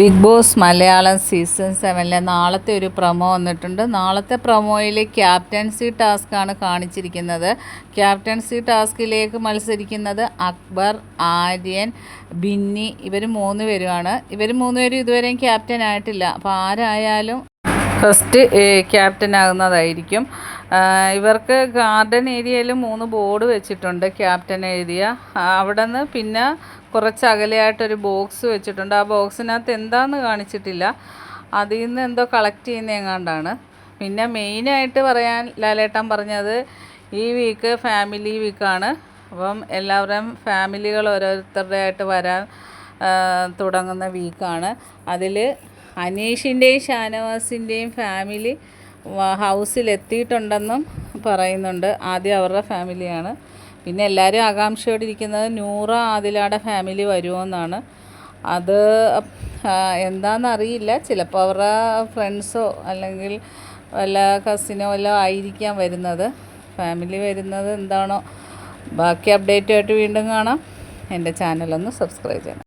Big Boss Malayalam season സെവനിലെ നാളത്തെ ഒരു പ്രൊമോ വന്നിട്ടുണ്ട്. നാളത്തെ പ്രൊമോയിൽ ക്യാപ്റ്റൻസി ടാസ്ക്കാണ് കാണിച്ചിരിക്കുന്നത്. ക്യാപ്റ്റൻസി ടാസ്കിലേക്ക് മത്സരിക്കുന്നത് അക്ബർ ആര്യൻ ബിന്നി ഇവർ മൂന്ന് പേരുമാണ്. ഇവർ മൂന്ന് പേരും ഇതുവരെയും ക്യാപ്റ്റൻ ആയിട്ടില്ല. അപ്പോൾ ആരായാലും ഫസ്റ്റ് ക്യാപ്റ്റൻ ആകുന്നതായിരിക്കും. ഇവർക്ക് ഗാർഡൻ ഏരിയയിൽ മൂന്ന് ബോർഡ് വെച്ചിട്ടുണ്ട് ക്യാപ്റ്റൻ എഴുതിയ അവിടെ നിന്ന് പിന്നെ കുറച്ച് അകലെയായിട്ടൊരു ബോക്സ് വെച്ചിട്ടുണ്ട്. ആ ബോക്സിനകത്ത് എന്താന്ന് കാണിച്ചിട്ടില്ല. അതിൽ നിന്ന് എന്തോ കളക്ട് ചെയ്യുന്ന എങ്ങാണ്ടാണ്. പിന്നെ മെയിനായിട്ട് പറയാൻ ലാലേട്ടൻ പറഞ്ഞത് ഈ വീക്ക് ഫാമിലി വീക്കാണ്. അപ്പം എല്ലാവരും ഫാമിലികൾ ഓരോരുത്തരുടെ ആയിട്ട് വരാൻ തുടങ്ങുന്ന വീക്കാണ്. അതിൽ അനീഷിന്റെയും ഷാനവാസിന്റെയും ഫാമിലി ഹൗസിലെത്തിയിട്ടുണ്ടെന്നും പറയുന്നുണ്ട്. ആദ്യം അവരുടെ ഫാമിലിയാണ്. പിന്നെ എല്ലാവരും ആകാംക്ഷയോടെ ഇരിക്കുന്നത് നൂറ ആദിലയുടെ ഫാമിലി വരുമെന്നാണ് അത് എന്താണെന്നറിയില്ല ചിലപ്പോൾ അവരുടെ ഫ്രണ്ട്സോ അല്ലെങ്കിൽ വല്ല കസിനോ വല്ലതും ആയിരിക്കാം വരുന്നത്. ഫാമിലി വരുന്നത് എന്താണോ? ബാക്കി അപ്ഡേറ്റുമായിട്ട് വീണ്ടും കാണാം. എന്റെ ചാനലൊന്ന് സബ്സ്ക്രൈബ് ചെയ്യണം.